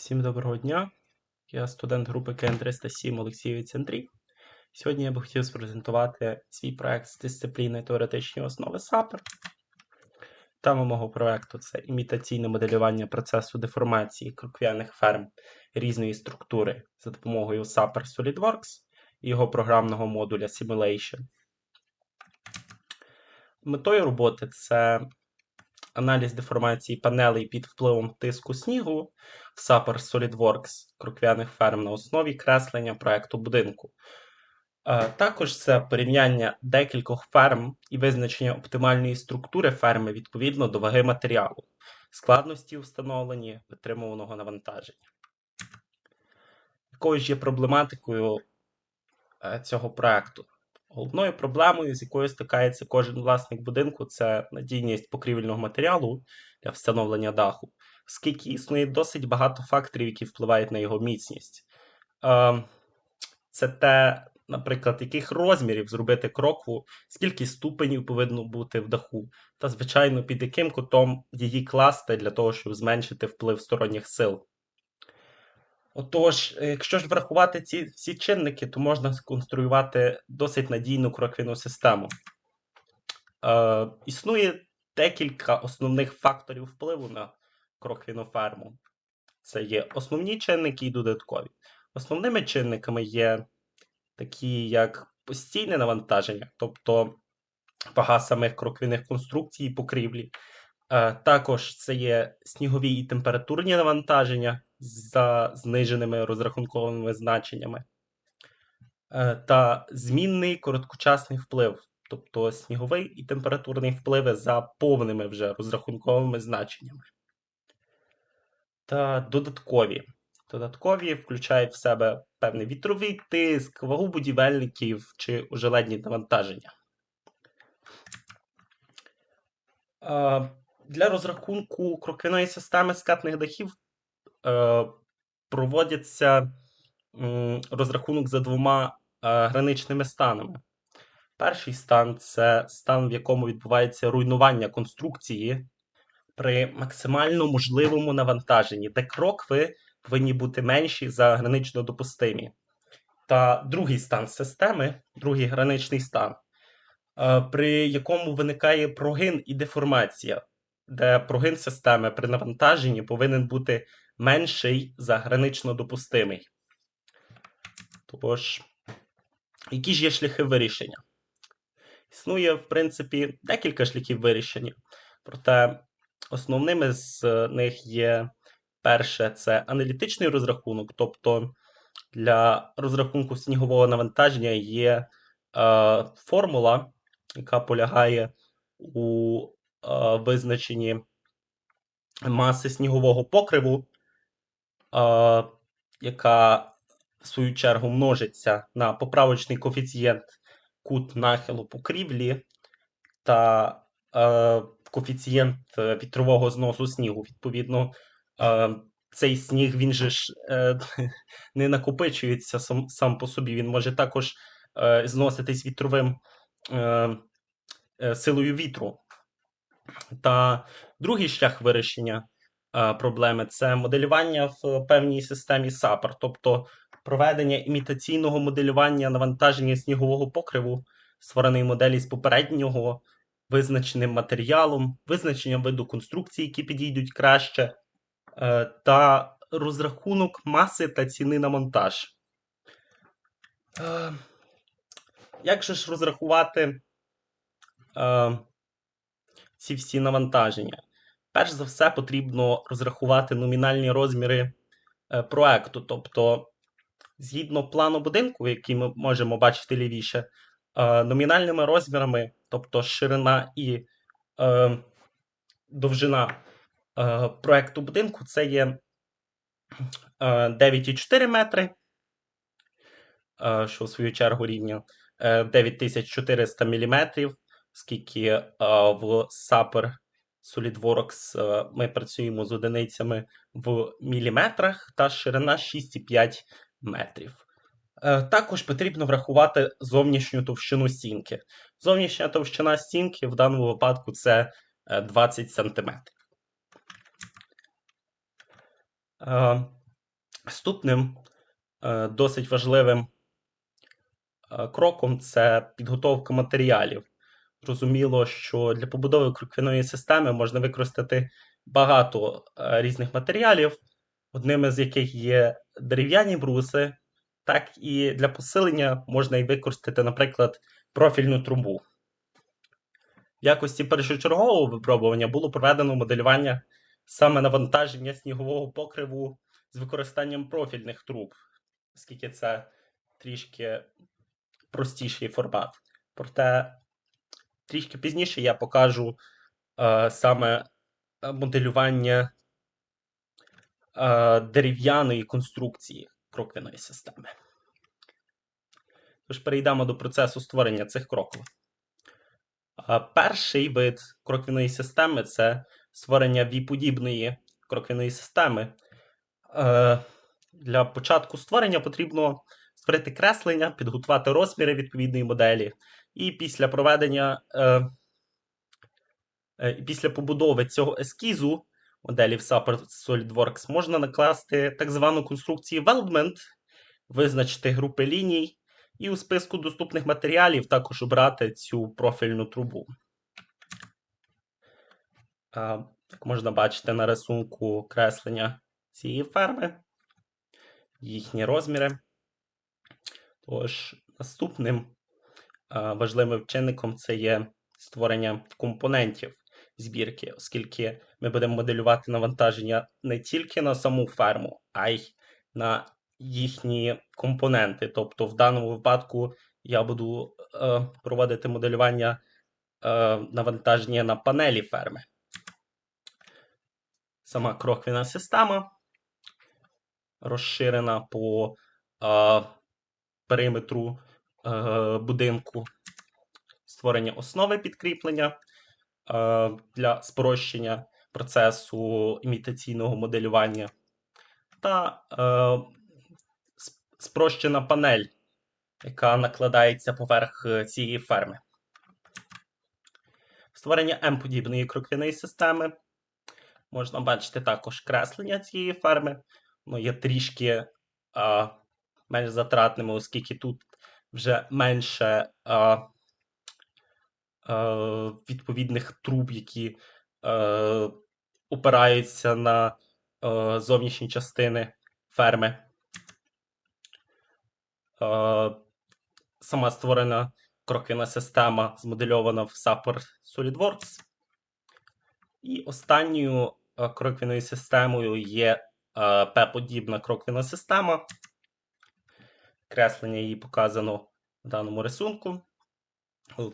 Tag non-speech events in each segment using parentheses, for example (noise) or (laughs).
Всім доброго дня. Я студент групи КН307 Олексійович Андрій. Сьогодні я би хотів спрезентувати свій проект з дисципліни теоретичні основи САПР. Тема мого проекту це імітаційне моделювання процесу деформації кроквяних ферм різної структури за допомогою SAPR SolidWorks і його програмного модуля Simulation. Метою роботи це аналіз деформації панелей під впливом тиску снігу в SAPR SolidWorks кроквяних ферм на основі креслення проекту будинку. Е, Також це порівняння декількох ферм і визначення оптимальної структури ферми відповідно до ваги матеріалу, складності встановлені витримуваного навантаження. Якою ж є проблематикою е, цього проекту? Головною проблемою, з якою стикається кожен власник будинку, це надійність покрівельного матеріалу для встановлення даху, оскільки існує досить багато факторів, які впливають на його міцність. Е, Це те, наприклад, яких розмірів зробити крокву, скільки ступенів повинно бути в даху, та, звичайно, під яким кутом її класти для того, щоб зменшити вплив сторонніх сил. Отож, е, якщо ж врахувати ці всі чинники, то можна сконструювати досить надійну кроквіну систему. Е, існує декілька основних факторів впливу на кроквіну ферму. Це є основні чинники і додаткові. Основними чинниками є такі, як постійне навантаження, тобто вага самих кроквіних конструкцій і покрівлі. Е, Також це є снігові і температурні навантаження за зниженими розрахунковими значеннями, Е, та змінний короткочасний вплив, тобто сніговий і температурний впливи за повними вже розрахунковими значеннями. Та додаткові. Додаткові включають в себе певний вітровий тиск, вагу будівельників чи ожеледні навантаження. Е, Для розрахунку кроквяної системи скатних дахів е, проводиться м, розрахунок за двома е, граничними станами. Перший стан це стан, в якому відбувається руйнування конструкції при максимально можливому навантаженні, де крокви повинні бути менші за гранично допустимі. Та другий стан системи, другий граничний стан, е, при якому виникає прогин і деформація, де прогин системи при навантаженні повинен бути менший за гранично допустимий. Тож, які ж є шляхи вирішення? Існує, в принципі, декілька шляхів вирішення. Проте основними з них є перше це аналітичний розрахунок, тобто для розрахунку снігового навантаження є е, формула, яка полягає у визначенні маси снігового покриву, яка в свою чергу множиться на поправочний коефіцієнт кут нахилу покрівлі та коефіцієнт е, вітрового зносу снігу. Відповідно, цей сніг він же ж е, (laughs) не накопичується сам, сам по собі. Він може також е, зноситись вітровим силою вітру. Та другий шлях вирішення е, проблеми це моделювання в певній системі SAPR, тобто проведення імітаційного моделювання навантаження снігового покриву, створеної моделі з попереднього, визначеним матеріалом, визначенням виду конструкцій, які підійдуть краще, е, та розрахунок маси та ціни на монтаж. Е, Як же ж розрахувати ці всі навантаження? Перш за все, потрібно розрахувати номінальні розміри е, проекту, тобто згідно плану будинку, який ми можемо бачити лівіше, е, номінальними розмірами, тобто ширина і е, довжина проекту будинку, це є е, 9,4 метри, що в свою чергу рівня е, 9400 мм, оскільки е, в SAPR SolidWorks е, ми працюємо з одиницями в міліметрах та ширина 6,5 метрів. Е, Також потрібно врахувати зовнішню товщину стінки. Зовнішня товщина стінки в даному випадку це е, 20 см. Наступним досить важливим кроком це підготовка матеріалів. Зрозуміло, що для побудови кроквяної системи можна використати багато е, різних матеріалів, одними з яких є дерев'яні бруси, так і для посилення можна і використати, наприклад, профільну трубу. В якості першочергового випробування було проведено моделювання саме навантаження снігового покриву з використанням профільних труб, оскільки це трішки простіший формат. Проте трішки пізніше я покажу е, саме е, моделювання е, дерев'яної конструкції кроквяної системи. Тож перейдемо до процесу створення цих кроків. Е, перший вид кроквяної системи це створення віподібної кроквяної системи. Е, Для початку створення потрібно створити креслення, підготувати розміри відповідної моделі, і після проведення, е, е, після побудови цього ескізу моделі в Super SolidWorks можна накласти так звану конструкцію Weldment, визначити групи ліній, і у списку доступних матеріалів також обрати цю профільну трубу. Е, як можна бачити на рисунку креслення цієї ферми, їхні розміри. Тож, наступним важливим чинником це є створення компонентів збірки, оскільки ми будемо моделювати навантаження не тільки на саму ферму, а й на їхні компоненти. Тобто, в даному випадку я буду е, проводити моделювання е, навантаження на панелі ферми. Сама кроквіна система розширена по е, периметру е, будинку, створення основи підкріплення е, для спрощення процесу імітаційного моделювання та е, спрощена панель, яка накладається поверх цієї ферми. Створення М-подібної кроквяної системи. Можна бачити також креслення цієї ферми. Воно є трішки а, менш затратними, оскільки тут вже менше а, а, відповідних труб, які а, опираються на а, зовнішні частини ферми. А, сама створена крокина система змодельована в Super SolidWorks. І останньою кроквіною системою є П-подібна кроквіна система. Креслення її показано в даному рисунку.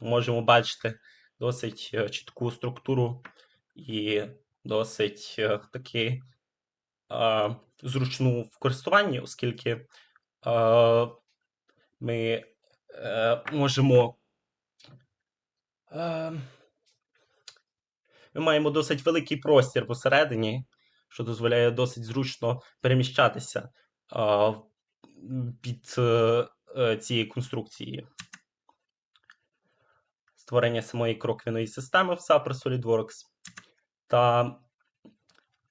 Можемо бачити досить е, чітку структуру і досить е, таки а, зручну в користуванні, оскільки а, ми е, можемо. А, ми маємо досить великий простір посередині, що дозволяє досить зручно переміщатися а, під е, цією конструкцією. Створення самої кроквіної системи в Super SolidWorks. Та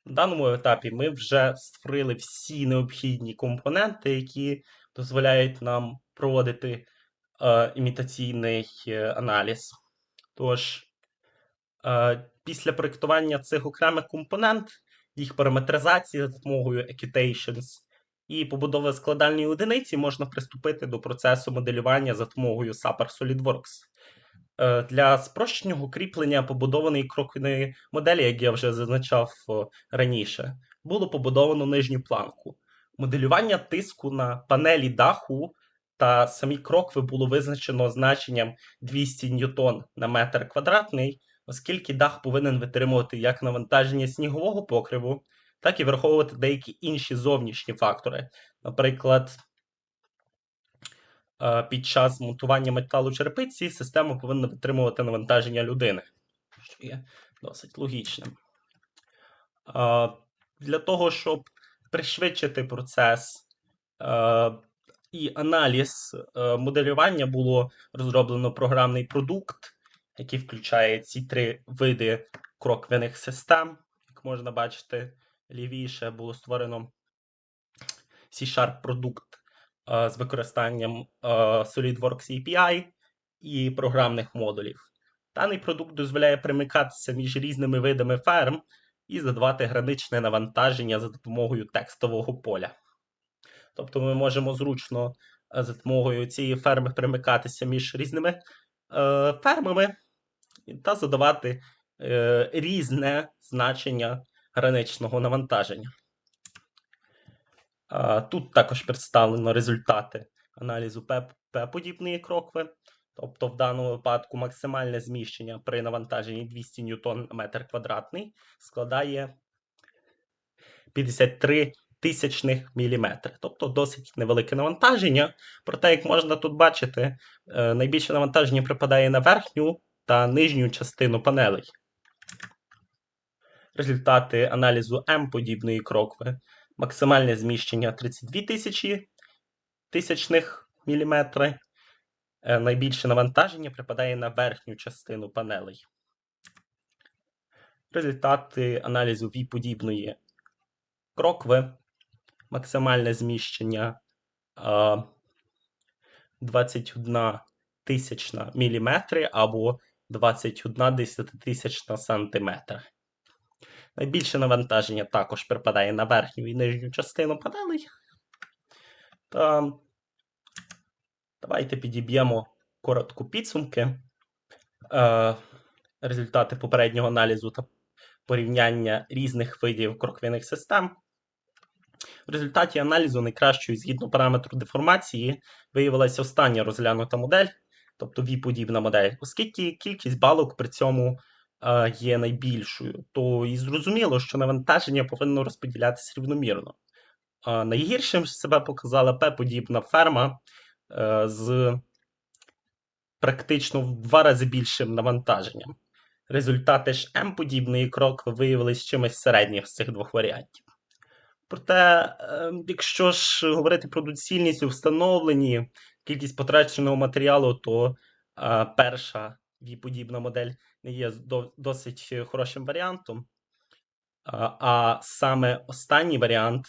в даному етапі ми вже створили всі необхідні компоненти, які дозволяють нам проводити е, імітаційний е, аналіз. Тож, е, після проєктування цих окремих компонент, їх параметризації за допомогою Equitations і побудови складальної одиниці можна приступити до процесу моделювання за допомогою Super SolidWorks. Е, для спрощеного кріплення побудованої кроквіної моделі, як я вже зазначав раніше, було побудовано нижню планку. Моделювання тиску на панелі даху та самі крокви було визначено значенням 200 ньютон на метр квадратний, оскільки дах повинен витримувати як навантаження снігового покриву, так і враховувати деякі інші зовнішні фактори. Наприклад, е, під час монтування металу черепиці система повинна витримувати навантаження людини, що є досить логічним. Е, для того, щоб пришвидшити процес е, і аналіз моделювання, було розроблено програмний продукт який включає ці три види кроквяних систем. Як можна бачити, лівіше було створено C-Sharp продукт е, з використанням е, SolidWorks API і програмних модулів. Даний продукт дозволяє примикатися між різними видами ферм і задавати граничне навантаження за допомогою текстового поля. Тобто ми можемо зручно е, за допомогою цієї ферми примикатися між різними е, фермами та задавати е, різне значення граничного навантаження. Тут також представлено результати аналізу П-подібної крокви. Тобто, в даному випадку максимальне зміщення при навантаженні 200 ньютон метр квадратний складає 53 тисячних міліметри. Тобто досить невелике навантаження. Проте, як можна тут бачити, е, найбільше навантаження припадає на верхню та нижню частину панелей. Результати аналізу М-подібної крокви. Максимальне зміщення 32 тисячі тисячних міліметри. Е, найбільше навантаження припадає на верхню частину панелей. Результати аналізу V-подібної крокви. Максимальне зміщення 21 тисячна міліметри або 21 десятитисячна сантиметра. Найбільше навантаження також припадає на верхню і нижню частину панелей. Та давайте підіб'ємо коротко підсумки. Е, результати попереднього аналізу та порівняння різних видів кроквяних систем. В результаті аналізу найкращою згідно параметру деформації виявилася остання розглянута модель, тобто V-подібна модель, оскільки кількість балок при цьому є найбільшою, то і зрозуміло, що навантаження повинно розподілятися рівномірно. Е, найгіршим себе показала П-подібна ферма е, з практично в два рази більшим навантаженням. Результати ж М-подібної крокви виявилися чимось середніх з цих двох варіантів. Проте, якщо ж говорити про доцільність у встановленні, кількість потраченого матеріалу, то е, перша V-подібна модель не є досить хорошим варіантом. А саме останній варіант,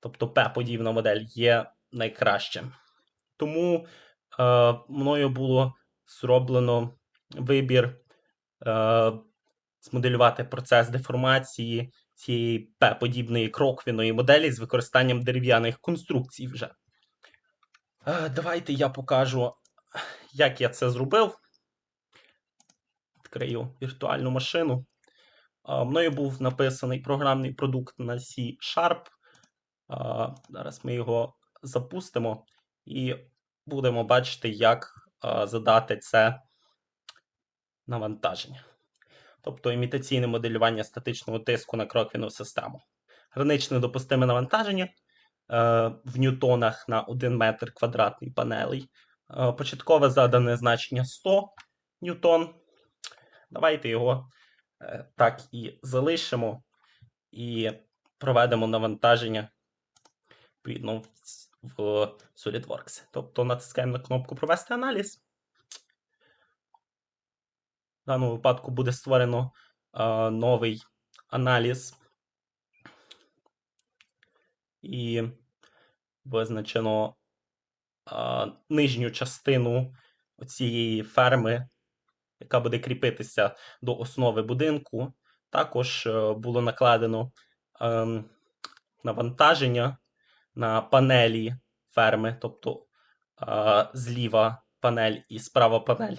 тобто П-подібна модель, є найкращим. Тому е, мною було зроблено вибір е, змоделювати процес деформації цієї П-подібної кроквіної моделі з використанням дерев'яних конструкцій вже. Е, давайте я покажу, як я це зробив. Відкрию віртуальну машину. Мною був написаний програмний продукт на C-Sharp. Е, зараз ми його запустимо і будемо бачити, як задати це навантаження тобто імітаційне моделювання статичного тиску на кроквіну систему. Граничне допустиме навантаження е, в ньютонах на 1 метр квадратний панелей. Е, початкове задане значення 100 ньютон. Давайте його е, так і залишимо і проведемо навантаження відповідно в SolidWorks. Тобто натискаємо на кнопку Провести аналіз В даному випадку буде створено а, новий аналіз. І визначено а, нижню частину цієї ферми, яка буде кріпитися до основи будинку. Також е, було накладено ем, навантаження на панелі ферми, тобто а, зліва панель і справа панель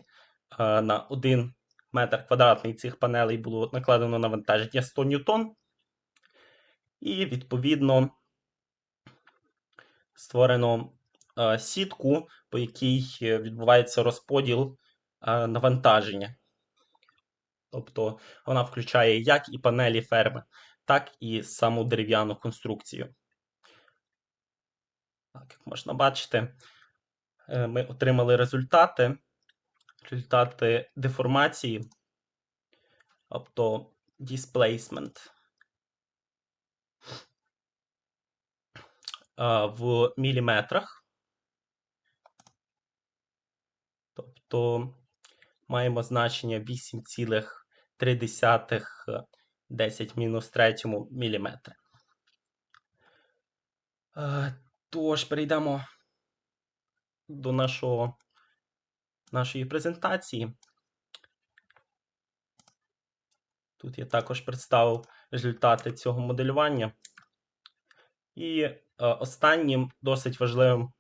а, на один метр квадратний цих панелей було накладено навантаження 100 ньютон. І, відповідно, створено е, сітку, по якій е, відбувається розподіл е, навантаження. Тобто вона включає як і панелі ферми, так і саму дерев'яну конструкцію. Так, Як можна бачити, ми отримали результати результати деформації, тобто displacement в міліметрах. Тобто маємо значення 8,3 10 мінус 3 міліметри. Тож, перейдемо до нашого, нашої презентації. Тут я також представив результати цього моделювання. І е, останнім досить важливим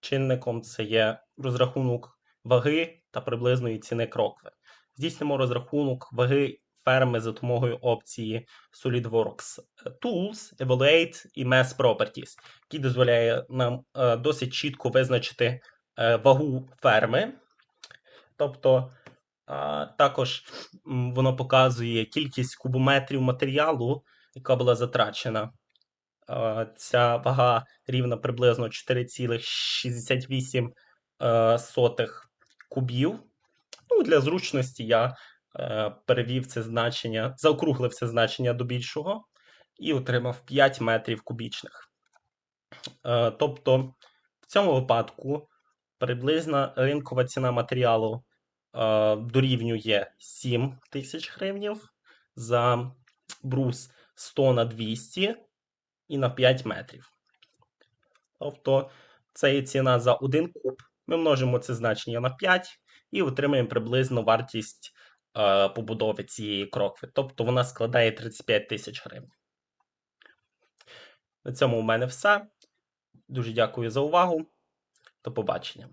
чинником це є розрахунок ваги та приблизної ціни крокви. Здійснимо розрахунок ваги ферми за допомогою опції SolidWorks Tools, Evaluate і Mass Properties, який дозволяє нам е, досить чітко визначити е, вагу ферми. Тобто також воно показує кількість кубометрів матеріалу, яка була затрачена. Ця вага рівна приблизно 4,68 е, сотих кубів. Ну, для зручності я е, перевів це значення, заокруглив це значення до більшого і отримав 5 метрів кубічних. Е, тобто, в цьому випадку приблизна ринкова ціна матеріалу е, дорівнює 7 тисяч гривнів за брус 100 на 200 і на 5 метрів. Тобто, це є ціна за 1 куб. Ми множимо це значення на 5 і отримаємо приблизно вартість е, побудови цієї крокви. Тобто вона складає 35 тисяч гривень. На цьому у мене все. Дуже дякую за увагу. До побачення.